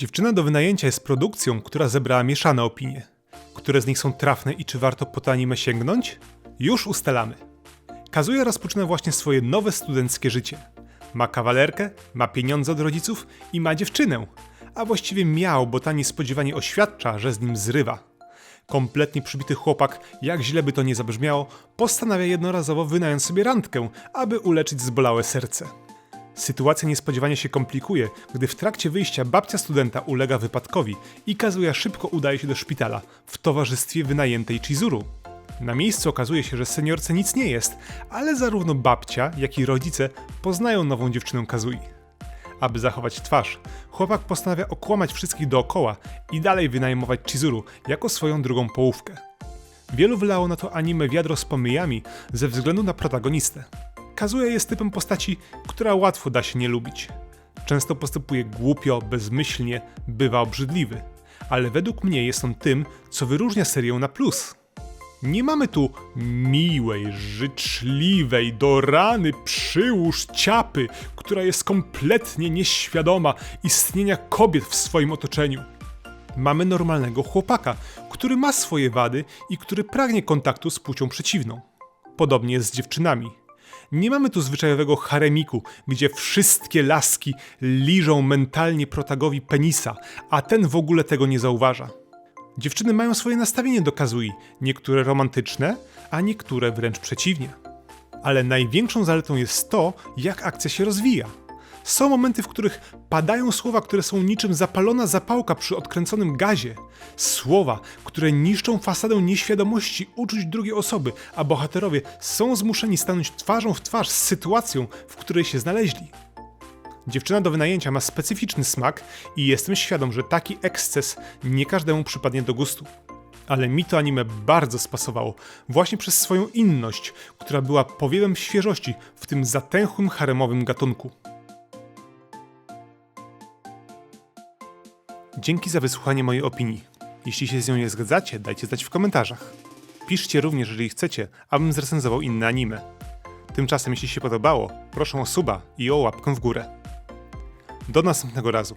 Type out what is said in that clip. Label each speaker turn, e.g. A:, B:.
A: Dziewczyna do wynajęcia jest produkcją, która zebrała mieszane opinie. Które z nich są trafne i czy warto po to anime sięgnąć? Już ustalamy. Kazuya rozpoczyna właśnie swoje nowe studenckie życie. Ma kawalerkę, ma pieniądze od rodziców i ma dziewczynę. A właściwie miał, bo ta niespodziewanie oświadcza, że z nim zrywa. Kompletnie przybity chłopak, jak źle by to nie zabrzmiało, postanawia jednorazowo wynająć sobie randkę, aby uleczyć zbolałe serce. Sytuacja niespodziewanie się komplikuje, gdy w trakcie wyjścia babcia studenta ulega wypadkowi i Kazuya szybko udaje się do szpitala w towarzystwie wynajętej Chizuru. Na miejscu okazuje się, że seniorce nic nie jest, ale zarówno babcia, jak i rodzice poznają nową dziewczynę Kazui. Aby zachować twarz, chłopak postanawia okłamać wszystkich dookoła i dalej wynajmować Chizuru jako swoją drugą połówkę. Wielu wylało na to anime wiadro z pomyjami ze względu na protagonistę. Kazuya jest typem postaci, która łatwo da się nie lubić. Często postępuje głupio, bezmyślnie, bywa obrzydliwy, ale według mnie jest on tym, co wyróżnia serię na plus. Nie mamy tu miłej, życzliwej, do rany przyłóż ciapy, która jest kompletnie nieświadoma istnienia kobiet w swoim otoczeniu. Mamy normalnego chłopaka, który ma swoje wady i który pragnie kontaktu z płcią przeciwną. Podobnie jest z dziewczynami. Nie mamy tu zwyczajowego haremiku, gdzie wszystkie laski liżą mentalnie protagowi penisa, a ten w ogóle tego nie zauważa. Dziewczyny mają swoje nastawienie do Kazui, niektóre romantyczne, a niektóre wręcz przeciwnie. Ale największą zaletą jest to, jak akcja się rozwija. Są momenty, w których padają słowa, które są niczym zapalona zapałka przy odkręconym gazie. Słowa, które niszczą fasadę nieświadomości uczuć drugiej osoby, a bohaterowie są zmuszeni stanąć twarzą w twarz z sytuacją, w której się znaleźli. Dziewczyna do wynajęcia ma specyficzny smak i jestem świadom, że taki eksces nie każdemu przypadnie do gustu. Ale mi to anime bardzo spasowało, właśnie przez swoją inność, która była powiewem świeżości w tym zatęchłym haremowym gatunku. Dzięki za wysłuchanie mojej opinii. Jeśli się z nią nie zgadzacie, dajcie znać w komentarzach. Piszcie również, jeżeli chcecie, abym zrecenzował inne anime. Tymczasem, jeśli się podobało, proszę o suba i o łapkę w górę. Do następnego razu.